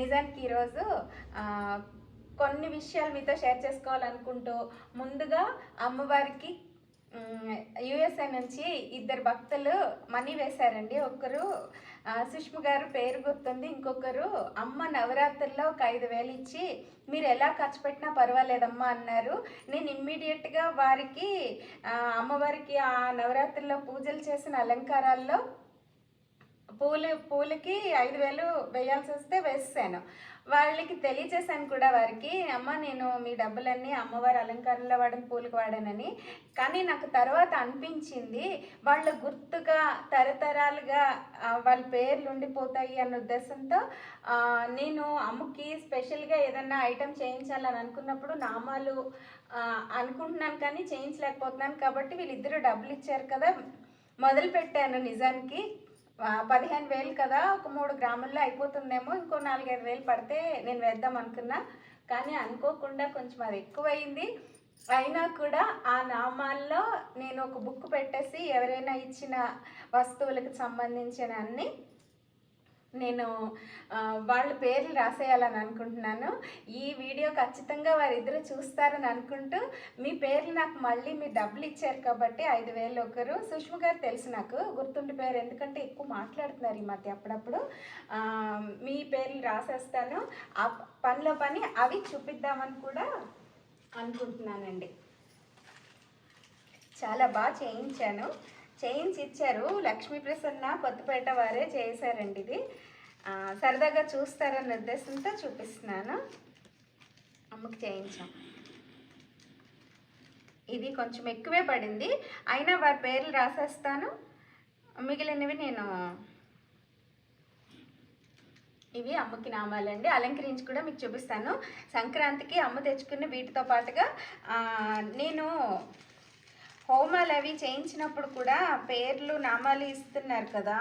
నిజానికి ఈరోజు కొన్ని విషయాలు మీతో షేర్ చేసుకోవాలనుకుంటూ ముందుగా అమ్మవారికి యుఎస్ఏ నుంచి ఇద్దరు భక్తులు మనీ వేశారండి. ఒకరు సుష్మ గారు పేరు గుర్తుంది. ఇంకొకరు అమ్మ నవరాత్రుల్లో ఒక ఐదు వేలు ఇచ్చి మీరు ఎలా ఖర్చు పెట్టినా పర్వాలేదమ్మా అన్నారు. నేను ఇమ్మీడియట్గా వారికి అమ్మవారికి ఆ నవరాత్రుల్లో పూజలు చేసిన అలంకారాల్లో పూలు పూలకి ఐదు వేలు వేయాల్సి వస్తే వేసాను వాళ్ళకి తెలియజేశాను కూడా వారికి అమ్మ నేను మీ డబ్బులన్నీ అమ్మవారి అలంకారంలో వాడిన పూలకు వాడానని. కానీ నాకు తర్వాత అనిపించింది వాళ్ళ గుర్తుగా తరతరాలుగా వాళ్ళ పేర్లు ఉండిపోతాయి అన్న ఉద్దేశంతో నేను అమ్మకి స్పెషల్గా ఏదన్నా ఐటెం చేయించాలని అనుకున్నప్పుడు నామాలు అనుకుంటున్నాను కానీ చేయించలేకపోతున్నాను కాబట్టి వీళ్ళిద్దరూ డబ్బులు ఇచ్చారు కదా మొదలు పెట్టాను నిజానికి. పదిహేను వేలు కదా ఒక మూడు గ్రాముల్లో అయిపోతుందేమో ఇంకో నాలుగైదు వేలు పడితే నేను వేద్దాం అనుకున్నా. కానీ అనుకోకుండా కొంచెం అది ఎక్కువైంది. అయినా కూడా ఆ నామాల్లో నేను ఒక బుక్ పెట్టేసి ఎవరైనా ఇచ్చిన వస్తువులకు సంబంధించిన అన్ని నేను వాళ్ళ పేర్లు రాసేయాలని అనుకుంటున్నాను. ఈ వీడియో ఖచ్చితంగా వారిద్దరూ చూస్తారని అనుకుంటూ మీ పేర్లు నాకు మళ్ళీ మీరు డబ్బులు ఇచ్చారు కాబట్టి ఐదు వేలు ఒకరు. సుష్మ గారు తెలుసు నాకు గుర్తుండిపోయారు ఎందుకంటే ఎక్కువ మాట్లాడుతున్నారు ఈ మధ్య అప్పుడప్పుడు. మీ పేర్లు రాసేస్తాను. ఆ పనిలో పని అవి చూపిద్దామని కూడా అనుకుంటున్నానండి. చాలా బాగా చేయించాను. చేయించి ఇచ్చారు. లక్ష్మీ ప్రసన్న కొత్తపేట వారే చేశారండి ఇది. సరదాగా చూస్తారన్న ఉద్దేశంతో చూపిస్తున్నాను. అమ్మకి చేయించాం. ఇది కొంచెం ఎక్కువే పడింది. అయినా వారి పేర్లు రాసేస్తాను. మిగిలినవి నేను ఇవి అమ్మకి నామాలండి. అలంకరించి కూడా మీకు చూపిస్తాను. సంక్రాంతికి అమ్మ తెచ్చుకున్న వీటితో పాటుగా నేను హోమాలు అవి చేయించినప్పుడు కూడా పేర్లు నామాలు ఇస్తున్నారు కదా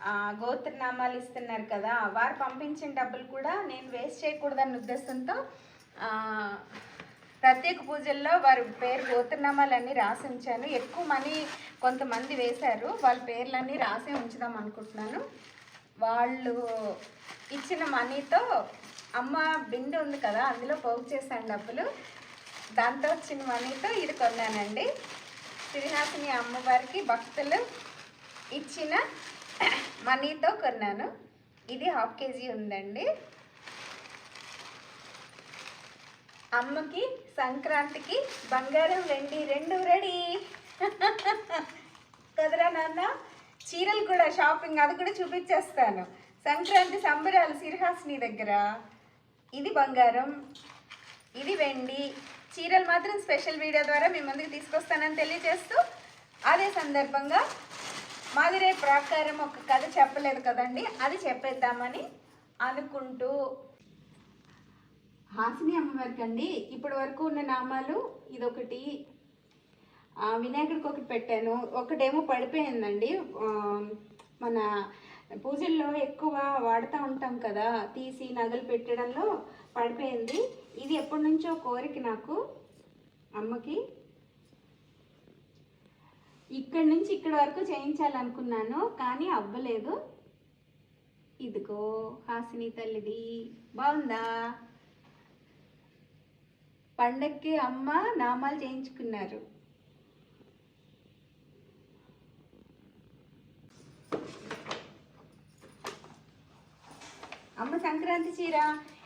ఆ, గోత్ర నామాలు ఇస్తున్నారు కదా వారు పంపించిన డబ్బులు కూడా నేను వేస్ట్ చేయకూడదన్న ఉద్దేశంతో ప్రత్యేక పూజల్లో వారి పేరు గోత్రనామాలన్నీ రాసి ఉంచాను. ఎక్కువ మనీ కొంతమంది వేశారు వాళ్ళ పేర్లన్నీ రాసి ఉంచుదాం అనుకుంటున్నాను. వాళ్ళు ఇచ్చిన మనీతో అమ్మ బిందె ఉంది కదా అందులో పోగు చేశాను డబ్బులు. దాంతో వచ్చిన మనీతో ఇది కొన్నానండి. శ్రీహాసిని అమ్మవారికి భక్తులు ఇచ్చిన మనీతో కొన్నాను. ఇది హాఫ్ కేజీ ఉందండి. అమ్మకి సంక్రాంతికి బంగారం వెండి రెండు రెడీ. కదరా నాన్న? చీరలు కూడా షాపింగ్ అది కూడా చూపించేస్తాను. సంక్రాంతి సంబరాలు సిరిహాసిని దగ్గర. ఇది బంగారం ఇది వెండి చీరలు మాత్రం స్పెషల్ వీడియో ద్వారా మీ ముందుకు తీసుకొస్తానని తెలియజేస్తూ అదే సందర్భంగా మాది రేపు ప్రాకారం ఒక కథ చెప్పలేదు కదండి అది చెప్పేద్దామని అనుకుంటూ. హాసిని అమ్మవారికి అండి ఇప్పటి వరకు ఉన్న నామాలు ఇదొకటి. వినాయకుడికి ఒకటి పెట్టాను ఒకటేమో పడిపోయిందండి. మన పూజల్లో ఎక్కువ వాడుతూ ఉంటాం కదా తీసి నగలు పెట్టడంలో పడిపోయింది. ఇది ఎప్పటి నుంచో కోరిక నాకు అమ్మకి. ఇక్కడి నుంచి ఇక్కడి వరకు చేయించాలనుకున్నాను కానీ అవ్వలేదు. ఇదిగో హాసిని తల్లిది బాగుందా? పండక్కి అమ్మ నామాలు చేయించుకున్నారు. అమ్మ సంక్రాంతి చీర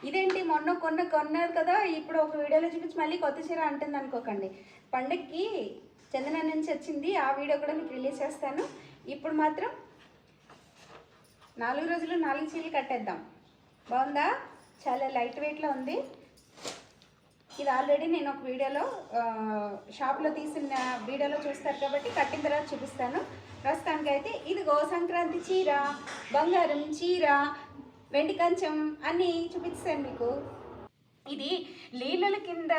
ఇదేంటి? మొన్న కొన్న కొన్నారు కదా ఇప్పుడు ఒక వీడియోలో చూపించి మళ్ళీ కొత్త చీర అంటుంది అనుకోకండి. పండక్కి చందన నుంచి వచ్చింది ఆ వీడియో కూడా మీకు రిలీజ్ చేస్తాను. ఇప్పుడు మాత్రం నాలుగు రోజులు నాలుగు చీరలు కట్టేద్దాం. బాగుందా? చాలా లైట్ వెయిట్లో ఉంది. ఇది ఆల్రెడీ నేను ఒక వీడియోలో షాప్లో తీసిన వీడియోలో చూస్తారు కాబట్టి కట్టిన తర్వాత చూపిస్తాను. ప్రస్తుతానికైతే ఇదిగో సంక్రాంతి చీర బంగారం చీర వెండి కంచం అన్నీ చూపిస్తాను మీకు. ఇది లీలల కింద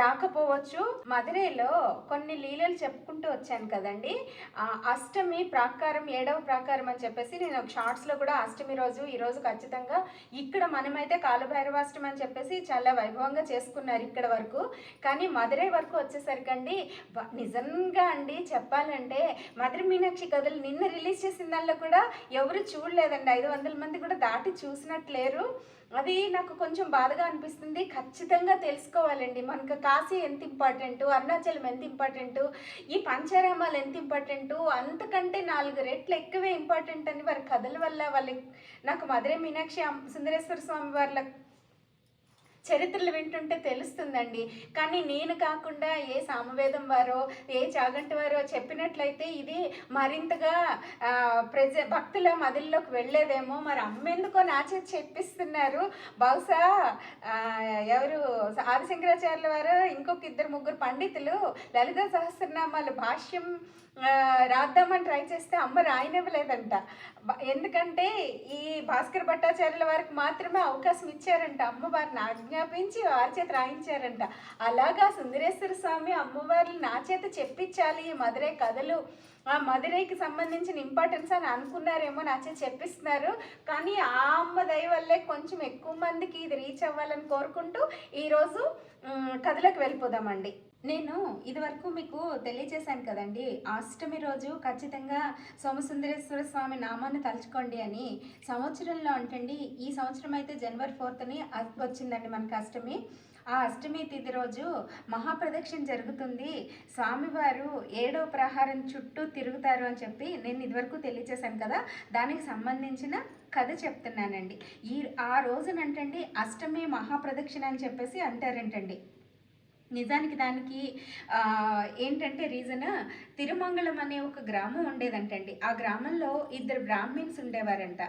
రాకపోవచ్చు. మధురైలో కొన్ని లీలలు చెప్పుకుంటూ వచ్చాను కదండి. అష్టమి ప్రాకారం ఏడవ ప్రాకారం అని చెప్పేసి నేను ఒక షార్ట్స్లో కూడా అష్టమి రోజు ఈరోజు ఖచ్చితంగా ఇక్కడ మనమైతే కాలభైరవాష్టమి అని చెప్పేసి చాలా వైభవంగా చేసుకున్నారు ఇక్కడ వరకు. కానీ మధురై వరకు వచ్చేసరికండి నిజంగా అండి చెప్పాలంటే మధుర మీనాక్షి కథలు నిన్న రిలీజ్ చేసిన దానిలో కూడా ఎవరు చూడలేదండి. ఐదు వందల మంది కూడా దాటి చూసినట్లేరు. అది నాకు కొంచెం బాధగా అనిపిస్తుంది. ఖచ్చితంగా తెలుసుకోవాలండి. మనకు కాశీ ఎంత ఇంపార్టెంట్ అరుణాచలం ఎంత ఇంపార్టెంటు ఈ పంచారామాలు ఎంత ఇంపార్టెంటు అంతకంటే నాలుగు రెట్లు ఎక్కువే ఇంపార్టెంట్ అని వారి కథల వల్ల వాళ్ళ నాకు మధురై మీనాక్షి సుందరేశ్వర స్వామి వాళ్ళ చరిత్రలు వింటుంటే తెలుస్తుందండి. కానీ నేను కాకుండా ఏ సామవేదం వారో ఏ చాగంటి వారో చెప్పినట్లయితే ఇది మరింతగా ప్రజ భక్తుల మదిల్లోకి వెళ్ళేదేమో. మరి అమ్మెందుకో నా చేతి చెప్పిస్తున్నారు. బహుశా ఎవరు ఆదిశంకరాచార్యుల వారు ఇంకొక ఇద్దరు ముగ్గురు పండితులు లలిత సహస్రనామాలు భాష్యం రాద్దామని ట్రై చేస్తే అమ్మ రాయనివ్వలేదంట. ఎందుకంటే ఈ భాస్కర్ భట్టాచార్యుల వారికి మాత్రమే అవకాశం ఇచ్చారంట. అమ్మవారిని ఆజ్ఞాపించి వారి చేత రాయించారంట. అలాగా సుందరేశ్వర స్వామి అమ్మవారిని నా చేత చెప్పించాలి ఈ మధురై కథలు ఆ మధురైకి సంబంధించిన ఇంపార్టెన్స్ అని అనుకున్నారేమో నా చేత చెప్పిస్తున్నారు. కానీ ఆ అమ్మ దయ వల్లే కొంచెం ఎక్కువ మందికి ఇది రీచ్ అవ్వాలని కోరుకుంటూ ఈరోజు కథలకు వెళ్ళిపోదామండి. నేను ఇదివరకు మీకు తెలియజేశాను కదండి అష్టమి రోజు ఖచ్చితంగా సోమసుందరేశ్వర స్వామి నామాన్ని తలుచుకోండి అని. సంవత్సరంలో అంటండి ఈ సంవత్సరం అయితే జనవరి ఫోర్త్ని వచ్చిందండి మనకు అష్టమి. ఆ అష్టమి తిథి రోజు మహాప్రదక్షిణ జరుగుతుంది. స్వామివారు ఏడో ప్రహారం చుట్టూ తిరుగుతారు అని చెప్పి నేను ఇదివరకు తెలియజేశాను కదా దానికి సంబంధించిన కథ చెప్తున్నానండి. ఈ ఆ రోజునంటండి అష్టమి మహాప్రదక్షిణ అని చెప్పేసి అంటారంటండి. నిజానికి దానికి ఏంటంటే రీజన్ తిరుమంగళం అనే ఒక గ్రామం ఉండేదంటండి. ఆ గ్రామంలో ఇద్దరు బ్రాహ్మిన్స్ ఉండేవారంట.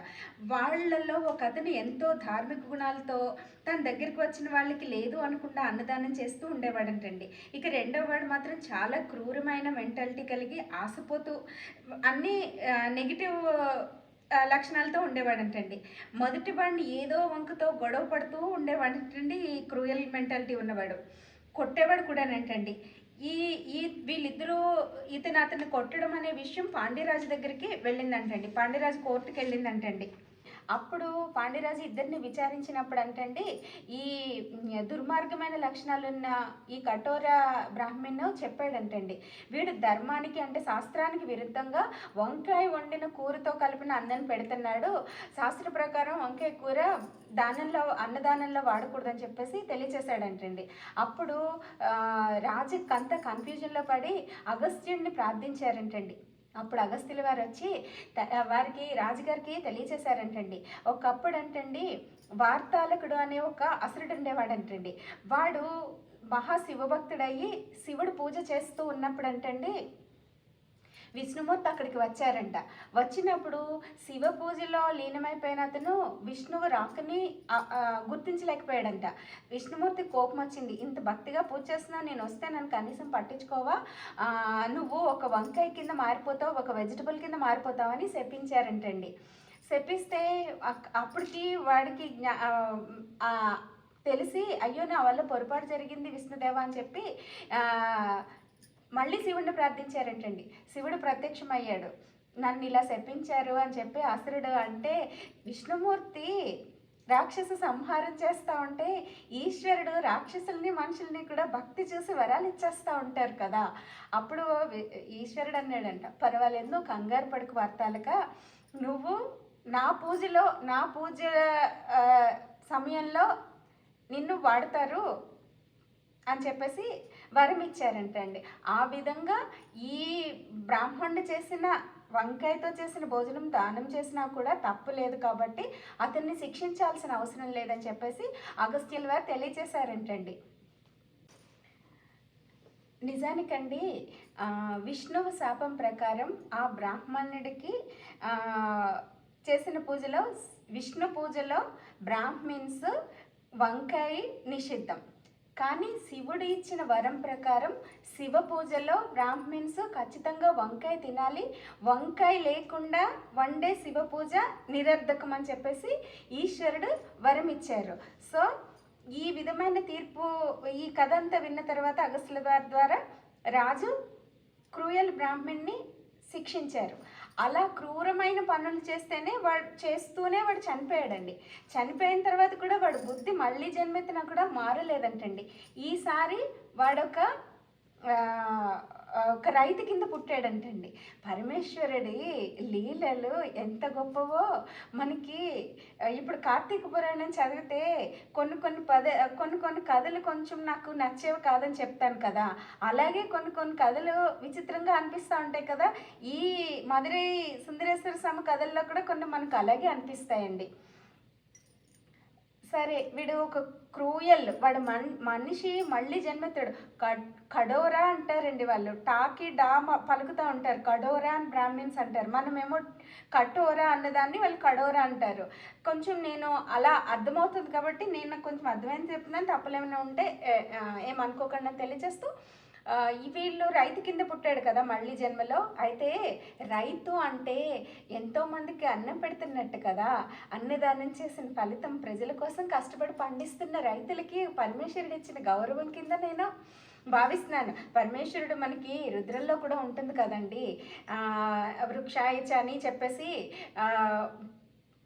వాళ్ళల్లో ఒక అతను ఎంతో ధార్మిక గుణాలతో తన దగ్గరికి వచ్చిన వాళ్ళకి లేదు అనుకుండా అన్నదానం చేస్తూ ఉండేవాడంటండి. ఇక రెండో వాడు మాత్రం చాలా క్రూరమైన మెంటాలిటీ కలిగి ఆశపోతూ అన్ని నెగిటివ్ లక్షణాలతో ఉండేవాడంటండి. మొదటి వాడిని ఏదో వంకతో గొడవ పడుతూ ఉండేవాడంటండి ఈ క్రూయల్ మెంటాలిటీ ఉన్నవాడు. కొట్టేవాడు కూడానంటండి. ఈ ఈ వీళ్ళిద్దరూ ఇతను అతన్ని కొట్టడం అనే విషయం పాండ్యరాజు దగ్గరికి వెళ్ళిందంటండి. పాండ్యరాజు కోర్టుకి వెళ్ళిందంటండి అప్పుడు పాండ్యరాజు ఇద్దరిని విచారించినప్పుడు అంటండి ఈ దుర్మార్గమైన లక్షణాలున్న ఈ కఠోర బ్రాహ్మణ్ చెప్పాడంటండి. వీడు ధర్మానికి అంటే శాస్త్రానికి విరుద్ధంగా వంకాయ వండిన కూరతో కలిపిన అన్నం పెడుతున్నాడు. శాస్త్ర ప్రకారం వంకాయ కూర దానంలో అన్నదానంలో వాడకూడదని చెప్పేసి తెలియచేశాడంటండి అప్పుడు రాజు కంత కన్ఫ్యూజన్లో పడి అగస్త్యుడిని ప్రార్థించారంటండి. అప్పుడు అగస్త్యుల వారు వచ్చి వారికి రాజుగారికి తెలియచేశారంటండి. ఒకప్పుడు అంటండి వార్తాలకుడు అనే ఒక అసురుడు ఉండేవాడంటండి వాడు మహా శివభక్తుడయ్యి శివుడు పూజ చేస్తూ ఉన్నప్పుడు అంటండి విష్ణుమూర్తి అక్కడికి వచ్చారంట. వచ్చినప్పుడు శివ పూజలో లీనమైపోయిన అతను విష్ణువు రాకని గుర్తించలేకపోయాడంట. విష్ణుమూర్తి కోపం వచ్చింది. ఇంత భక్తిగా పూజ చేస్తున్నా నేను వస్తే నన్ను కనీసం పట్టించుకోవా? నువ్వు ఒక వంకాయ కింద మారిపోతావు ఒక వెజిటబుల్ కింద మారిపోతావని శపించారంటండి. శపిస్తే అక్- అప్పటికి వాడికి జ్ఞా తెలిసి అయ్యో నా వల్ల పొరపాటు జరిగింది విష్ణుదేవ అని చెప్పి మళ్ళీ శివుడిని ప్రార్థించారంటండి. శివుడు ప్రత్యక్షమయ్యాడు. నన్ను ఇలా శపించారు అని చెప్పి అసురుడు అంటే విష్ణుమూర్తి రాక్షస సంహారం చేస్తూ ఉంటే ఈశ్వరుడు రాక్షసుల్ని మనుషుల్ని కూడా భక్తి చూసి వరాలు ఇచ్చేస్తూ ఉంటారు కదా. అప్పుడు ఈశ్వరుడు అన్నాడంట పర్వాలేదు నువ్వు కంగారు పడుకు వర్తాలక. నువ్వు నా పూజలో నా పూజ సమయంలో నిన్ను వాడతారు. అని చెప్పేసి వరం ఇచ్చారంటండి ఆ విధంగా ఈ బ్రాహ్మణుడు చేసిన వంకాయతో చేసిన భోజనం దానం చేసినా కూడా తప్పు లేదు కాబట్టి అతన్ని శిక్షించాల్సిన అవసరం లేదని చెప్పేసి అగస్త్యుల వారు తెలియజేశారంటండి నిజానికండి విష్ణువు శాపం ప్రకారం ఆ బ్రాహ్మణుడికి చేసిన పూజలో విష్ణు పూజలో బ్రాహ్మిన్స్ వంకాయ నిషిద్ధం. కానీ శివుడు ఇచ్చిన వరం ప్రకారం శివ పూజలో బ్రాహ్మిన్స్ ఖచ్చితంగా వంకాయ తినాలి. వంకాయ లేకుండా వండే శివ పూజ నిరర్ధకం అని చెప్పేసి ఈశ్వరుడు వరం ఇచ్చారు. సో ఈ విధమైన తీర్పు ఈ కథ అంతా విన్న తర్వాత అగస్ల వారి ద్వారా రాజు క్రూయల్ బ్రాహ్మణ్ణి శిక్షించారు. అలా క్రూరమైన పనులు చేస్తేనే వాడు చేస్తూనే వాడు చనిపోయాడండి. చనిపోయిన తర్వాత కూడా వాడు బుద్ధి మళ్ళీ జన్మెత్తినా కూడా మారలేదంటండి. ఈసారి వాడొక ఒక రైతు కింద పుట్టాడంటండి. పరమేశ్వరుడి లీలలు ఎంత గొప్పవో మనకి ఇప్పుడు కార్తీక పురాణం చదివితే కొన్ని కొన్ని పద కొన్ని కొన్ని కథలు కొంచెం నాకు నచ్చేవి కాదని చెప్తాను కదా. అలాగే కొన్ని కొన్ని కథలు విచిత్రంగా అనిపిస్తూ ఉంటాయి కదా. ఈ మధురై సుందరేశ్వర స్వామి కథల్లో కూడా కొన్ని మనకు అలాగే అనిపిస్తాయండి. సరే వీడు ఒక క్రూయల్. వాడు మన్ మనిషి మళ్ళీ జన్మెత్తాడు. కడోరా అంటారండి వాళ్ళు. టాకి డా పలుకుతూ ఉంటారు. కడోరా అని బ్రాహ్మిన్స్ అంటారు. మనమేమో కటోరా అన్నదాన్ని వాళ్ళు కడోరా అంటారు. కొంచెం నేను అలా అర్థమవుతుంది కాబట్టి నేను కొంచెం అర్థమైంది చెప్తున్నాను. తప్పులేమైనా ఉంటే ఏమనుకోకుండా తెలియజేస్తూ వీళ్ళు రైతు కింద పుట్టాడు కదా మళ్ళీ జన్మలో. అయితే రైతు అంటే ఎంతోమందికి అన్నం పెడుతున్నట్టు కదా. అన్నదానం చేసిన ఫలితం ప్రజల కోసం కష్టపడి పండిస్తున్న రైతులకి పరమేశ్వరుడు ఇచ్చిన గౌరవం కింద నేను భావిస్తున్నాను. పరమేశ్వరుడు మనకి రుద్రంలో కూడా ఉంటుంది కదండి. వృక్షాయచ అని చెప్పేసి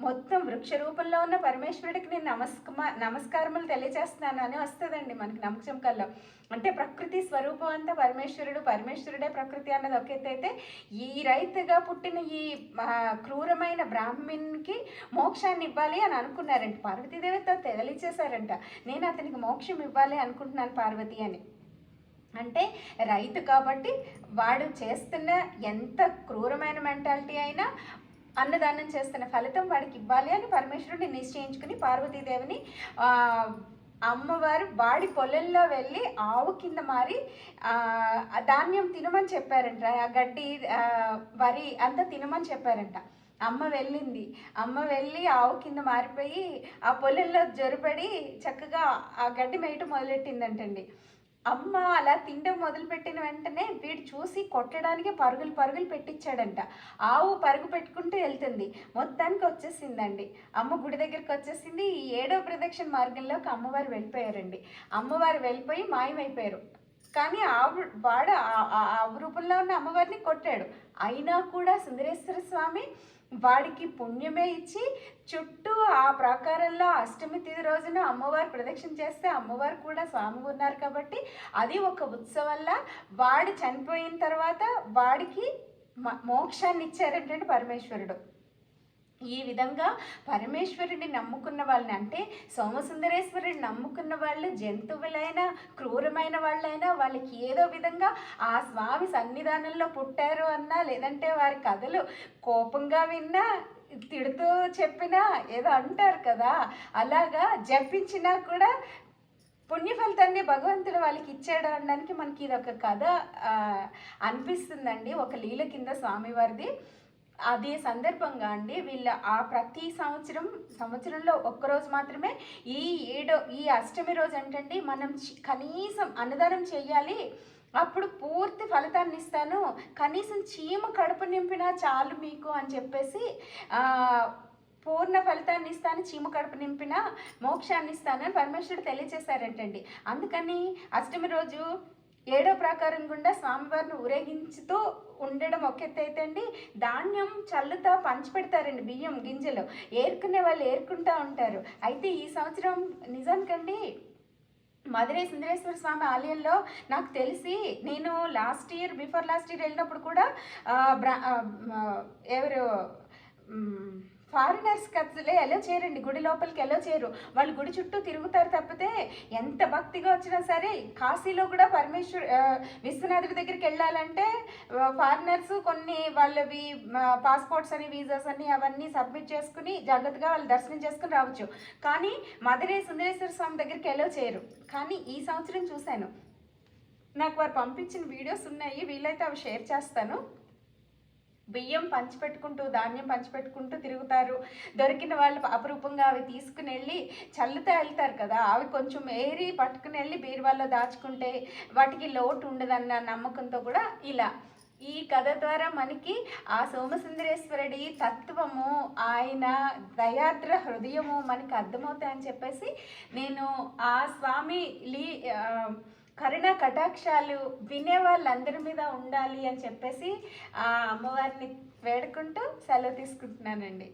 మొత్తం వృక్ష రూపంలో ఉన్న పరమేశ్వరుడికి నేను నమస్కమ నమస్కారములు తెలియజేస్తున్నాను అని వస్తుందండి మనకి నమ్మకంకల్లో అంటే ప్రకృతి స్వరూపం అంతా పరమేశ్వరుడు పరమేశ్వరుడే ప్రకృతి అన్నది ఒక అయితే ఈ రైతుగా పుట్టిన ఈ క్రూరమైన బ్రాహ్మణ్కి మోక్షాన్ని ఇవ్వాలి అని అనుకున్నారంట. పార్వతీదేవితో తెలియచేశారంట. నేను అతనికి మోక్షం ఇవ్వాలి అనుకుంటున్నాను పార్వతి అని. అంటే రైతు కాబట్టి వాడు చేస్తున్న ఎంత క్రూరమైన మెంటాలిటీ అయినా అన్నదానం చేస్తున్న ఫలితం వాడికి ఇవ్వాలి అని పరమేశ్వరుడిని నిశ్చయించుకుని పార్వతీదేవిని అమ్మవారు వాడి పొలంలో వెళ్ళి ఆవు కింద మారి ధాన్యం తినమని చెప్పారంట. ఆ గడ్డి వరి అంతా తినమని చెప్పారంట. అమ్మ వెళ్ళింది. అమ్మ వెళ్ళి ఆవు కింద మారిపోయి ఆ పొలంలో జొరబడి చక్కగా ఆ గడ్డి మేయటం మొదలెట్టిందంటండి. అమ్మ అలా తినడం మొదలుపెట్టిన వెంటనే వీడు చూసి కొట్టడానికి పరుగులు పరుగులు పెట్టించాడంట ఆవు పరుగు పెట్టుకుంటూ వెళ్తుంది. మొత్తానికి వచ్చేసిందండి. అమ్మ గుడి దగ్గరికి వచ్చేసింది. ఈ ఏడో ప్రదక్షిణ మార్గంలోకి అమ్మవారు వెళ్ళిపోయారండి. అమ్మవారు వెళ్ళిపోయి మాయమైపోయారు. కానీ ఆవు వాడు ఆ- రూపంలో ఉన్న అమ్మవారిని కొట్టాడు. అయినా కూడా సుందరేశ్వర స్వామి వాడికి పుణ్యమే ఇచ్చి చుట్టూ ఆ ప్రాకారంలో అష్టమి తిథి రోజున అమ్మవారు ప్రదక్షిణ చేస్తే అమ్మవారు కూడా స్వామి ఉన్నారు కాబట్టి అది ఒక ఉత్సవంలా. వాడు చనిపోయిన తర్వాత వాడికి మ- మోక్షాన్ని ఇచ్చారంటే పరమేశ్వరుడు. ఈ విధంగా పరమేశ్వరుడిని నమ్ముకున్న వాళ్ళని అంటే సోమసుందరేశ్వరుడిని నమ్ముకున్న వాళ్ళు జంతువులైనా క్రూరమైన వాళ్ళైనా వాళ్ళకి ఏదో విధంగా ఆ స్వామి సన్నిధానంలో పుట్టారు అన్నా లేదంటే వారి కథలు కోపంగా విన్నా తిడుతూ చెప్పినా ఏదో అంటారు కదా. అలాగా జపించినా కూడా పుణ్యఫలితాన్ని భగవంతుడు వాళ్ళకి ఇచ్చాడు అనడానికి మనకి ఇది ఒక కథ అనిపిస్తుందండి. ఒక లీల కింద స్వామివారిది. అదే సందర్భంగా అండి వీళ్ళ ఆ ప్రతి సంవత్సరం సంవత్సరంలో ఒక్కరోజు మాత్రమే ఈ ఏడో ఈ అష్టమి రోజు ఏంటండి మనం చి- కనీసం అన్నదానం చేయాలి. అప్పుడు పూర్తి ఫలితాన్ని ఇస్తాను. కనీసం చీమ కడుపు నింపినా చాలు మీకు అని చెప్పేసి పూర్ణ ఫలితాన్ని ఇస్తాను చీమ కడుపు నింపిన మోక్షాన్ని ఇస్తానని పరమేశ్వరుడు తెలియచేశారంటండి. అందుకని అష్టమి రోజు ఏడో ప్రాకారం గుండా స్వామివారిని ఊరేగించుతూ ఉండడం ఒక ఎత్తు అండి ధాన్యం చల్లుతా పంచి పెడతారండి బియ్యం గింజలు. ఏరుకునే వాళ్ళు ఏరుకుంటూ ఉంటారు. అయితే ఈ సంవత్సరం నిజానికండి మధురై సుందరేశ్వర స్వామి ఆలయంలో నాకు తెలిసి నేను last year before last year వెళ్ళినప్పుడు కూడా బ్రా- ఎవరు ఫారినర్స్ అసలే ఎలా చేయరండి. గుడి లోపలికి ఎలా చేయరు. వాళ్ళు గుడి చుట్టూ తిరుగుతారు తప్పితే ఎంత భక్తిగా వచ్చినా సరే కాశీలో కూడా పరమేశ్వర్ విశ్వనాథుడి దగ్గరికి వెళ్ళాలంటే ఫారినర్స్ కొన్ని వాళ్ళవి పాస్పోర్ట్స్ అని వీసాస్ అని అవన్నీ సబ్మిట్ చేసుకుని జాగ్రత్తగా వాళ్ళు దర్శనం చేసుకుని రావచ్చు. కానీ మధురై సుందరేశ్వర స్వామి దగ్గరికి ఎలా చేయరు. కానీ ఈ సంవత్సరం చూశాను. నాకు వారు పంపించిన వీడియోస్ ఉన్నాయి. వీలైతే అవి షేర్ చేస్తాను. బియ్యం పంచిపెట్టుకుంటూ ధాన్యం పంచిపెట్టుకుంటూ తిరుగుతారు. దొరికిన వాళ్ళు అపురూపంగా అవి తీసుకుని వెళ్ళి చల్లుతా వెళ్తారు కదా. అవి కొంచెం ఏరి పట్టుకుని వెళ్ళి బీరువాల్లో దాచుకుంటే వాటికి లోటు ఉండదన్న నమ్మకంతో కూడా ఇలా. ఈ కథ ద్వారా మనకి ఆ సోమసుందరేశ్వరుడి తత్వము ఆయన దయాద్ర హృదయము మనకి అర్థమవుతాయని చెప్పేసి నేను ఆ స్వామి లీ కరుణ కటాక్షాలు వినే వాళ్ళందరి మీద ఉండాలి అని చెప్పేసి ఆ అమ్మవారిని వేడుకుంటూ సెలవు తీసుకుంటున్నానండి.